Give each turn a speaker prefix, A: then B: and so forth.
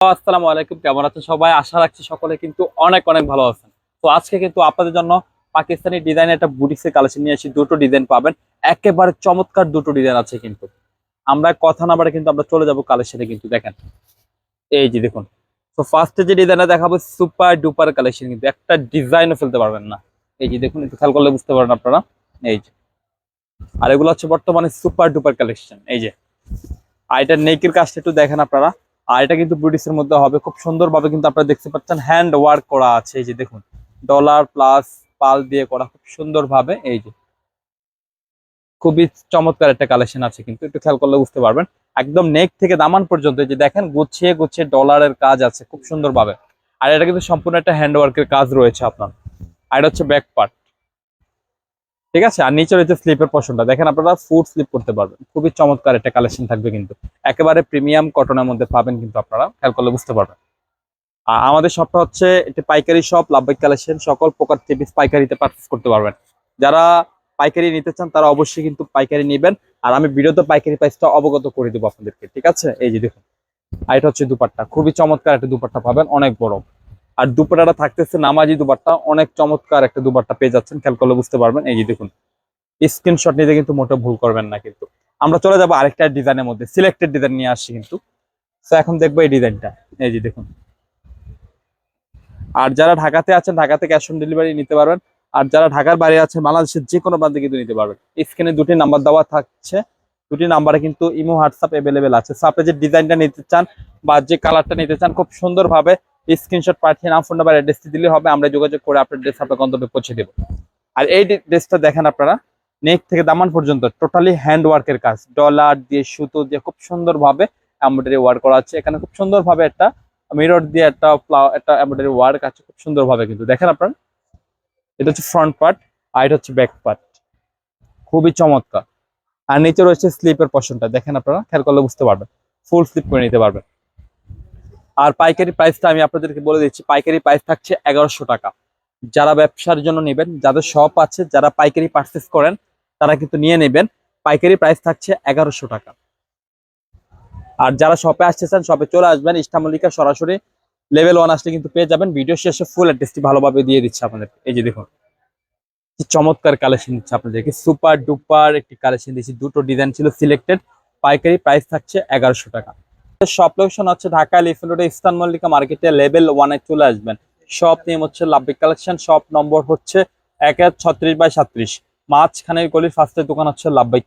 A: আসসালামু আলাইকুম, কেমন আছেন সবাই? আশা রাখছি সকলে কিন্তু অনেক অনেক ভালো আছেন। তো আজকে কিন্তু আপনাদের জন্য পাকিস্তানি ডিজাইনের একটা বুটিক্সের কালেকশন নিয়ে আসি দুটো ডিজাইন পাবেন। একেবারে চমৎকার দুটো ডিজাইন আছে কিন্তু। আমরা কথা না বাড়ে কিন্তু আমরা চলে যাব কালেকশনে কিন্তু, দেখেন। এই যে দেখুন। তো ফার্স্টে যে ডিজাইনটা দেখাবো সুপার ডুপার কালেকশন কিন্তু। একটা ডিজাইনও ফেলতে পারবেন না। এই যে দেখুন, একটু খেয়াল করলে বুঝতে পারেন আপনারা। এই যে। আর এগুলো হচ্ছে বর্তমানে সুপার ডুপার কালেকশন। এই যে। আর এটা নেকের কাজটা একটু দেখেন আপনারা। আর এটা কিন্তু ব্রিটিশের মধ্যে হবে। খুব সুন্দরভাবে কিন্তু আপনারা দেখতে পাচ্ছেন হ্যান্ড ওয়ার্ক করা আছে। এই যে দেখুন ডলার প্লাস পাল দিয়ে করা, খুব সুন্দরভাবে। এই যে, খুবই চমৎকার একটা কালেকশন আছে কিন্তু, একটু খেয়াল করলে বুঝতে পারবেন। একদম নেক থেকে দামান পর্যন্ত যে দেখেন, গুছিয়ে গুছিয়ে ডলারের কাজ আছে, খুব সুন্দরভাবে। আর এটা কিন্তু সম্পূর্ণ একটা হ্যান্ড ওয়ার্কের কাজ রয়েছে আপনার। আর এটা হচ্ছে ব্যাক পার্ট ঠিক আছে? আর নিচে রয়েছে স্লিপের পশনটা দেখেন আপনারা ফুড স্লিপ করতে পারবেন। খুবই চমৎকার একটা কালেকশন থাকবে কিন্তু। একেবারে প্রিমিয়াম কটনের মধ্যে পাবেন কিন্তু আপনারা, খেয়াল করলে বুঝতে পারবেন। আর আমাদের শপটা হচ্ছে একটি পাইকারি শপ লাভবাইক কালেকশন সকল প্রকার থ্রিপিস পাইকারিতে পারচেস করতে পারবেন। যারা পাইকারি নিতে চান, তারা অবশ্যই কিন্তু পাইকারি নেবেন। আর আমি ভিডিওতে পাইকারি প্রাইসটা অবগত করে দেবো আপনাদেরকে, ঠিক আছে? এই যে দেখুন, আর এটা হচ্ছে দুপাট্টা। খুবই চমৎকার একটা দুপাট্টা পাবেন, অনেক বড়। আর দুপাট্টাটা থাকতেছে নামাজি দুপাট্টা অনেক চমৎকার একটা দুপাট্টা পেয়ে যাচ্ছেন। খেয়াল করলে বুঝতে পারবেন। এই যে দেখুন স্ক্রিনশট নিতে কিন্তু মোটেও ভুল করবেন না কিন্তু। আমরা চলে যাব আরেকটা ডিজাইনের মধ্যে। সিলেক্টেড ডিজাইন নিয়ে আসছি কিন্তু। তো এখন দেখব এই ডিজাইনটা। এই যে দেখুন। আর যারা ঢাকাতে আছেন ঢাকাতে ক্যাশ অন ডেলিভারি নিতে পারবেন। আর যারা ঢাকার বাইরে আছেন, বাংলাদেশের যে কোনো প্রান্তে কিন্তু নিতে পারবেন। স্ক্রিনে দুটি নাম্বার দেওয়া থাকছে। দুটি নাম্বারে কিন্তু ইমো, হোয়াটসঅ্যাপ অ্যাভেলেবেল আছে। সো আপনি যে ডিজাইনটা নিতে চান বা যে কালারটা নিতে চান, খুব সুন্দরভাবে স্ক্রিনশট পাঠিয়ে নাম ফোন নাম্বার অ্যাড্রেসটি দিলে হবে। আমরা যোগাযোগ করে আপনার ড্রেস আপনার গন্তব্যে পৌঁছে দেবো। আর এই ড্রেসটা দেখেন আপনারা নেক থেকে দামান পর্যন্ত টোটালি হ্যান্ড ওয়ার্কের কাজ। ডলার দিয়ে, সুতো দিয়ে খুব সুন্দরভাবে এমব্রয়ডারি ওয়ার্ক করা আছে। এখানে খুব সুন্দরভাবে একটা মিরর দিয়ে একটা ফ্লাওয়ার একটা এমব্রয়ডারি ওয়ার্ক আছে, খুব সুন্দরভাবে কিন্তু। দেখেন আপনারা, এটা হচ্ছে ফ্রন্ট পার্ট আর এটা হচ্ছে ব্যাক পার্ট খুবই চমৎকার। আর নিচে রয়েছে স্লিপের পশনটা দেখেন আপনারা, খেয়াল করলে বুঝতে পারবেন। ফুল স্লিপ করে নিতে পারবেন। আর পাইকারি প্রাইসটা আমি আপনাদেরকে বলে দিচ্ছি, পাইকারি প্রাইস থাকছে এগারোশো টাকা। যারা ব্যবসার জন্য নেবেন, যাদের শপ আছে, যারা পাইকারি পার্চেস করেন, তারা কিন্তু নিয়ে নেবেন। পাইকারি প্রাইস থাকছে এগারোশো টাকা। আর যারা শপে আসতে চান শপে চলে আসবেন ইস্টামলিকা সরাসরি লেভেল ওয়ান আসলে কিন্তু পেয়ে যাবেন। ভিডিও শেষে ফুল অ্যাড্রেসটি ভালোভাবে দিয়ে দিচ্ছে আপনাদের এই যে দেখুন চমৎকার কালেকশন দিচ্ছে আপনাদেরকে। সুপার ডুপার একটি কালেকশন দিচ্ছি দুটো ডিজাইন ছিল সিলেক্টেড পাইকারি প্রাইস থাকছে এগারোশো টাকা। শপ লোকেশন হচ্ছে ঢাকা লিফ রোডে ইস্তান মল্লিকা মার্কেটে লেভেল ওয়ানে চলে আসবেন। শপ নেম হচ্ছে লাভবিক কালেকশন শপ নম্বর হচ্ছে এক এক ছত্রিশ বাই সাত্রিশ। মাঝখানের গলির ফার্স্টের দোকান হচ্ছে লাভবাই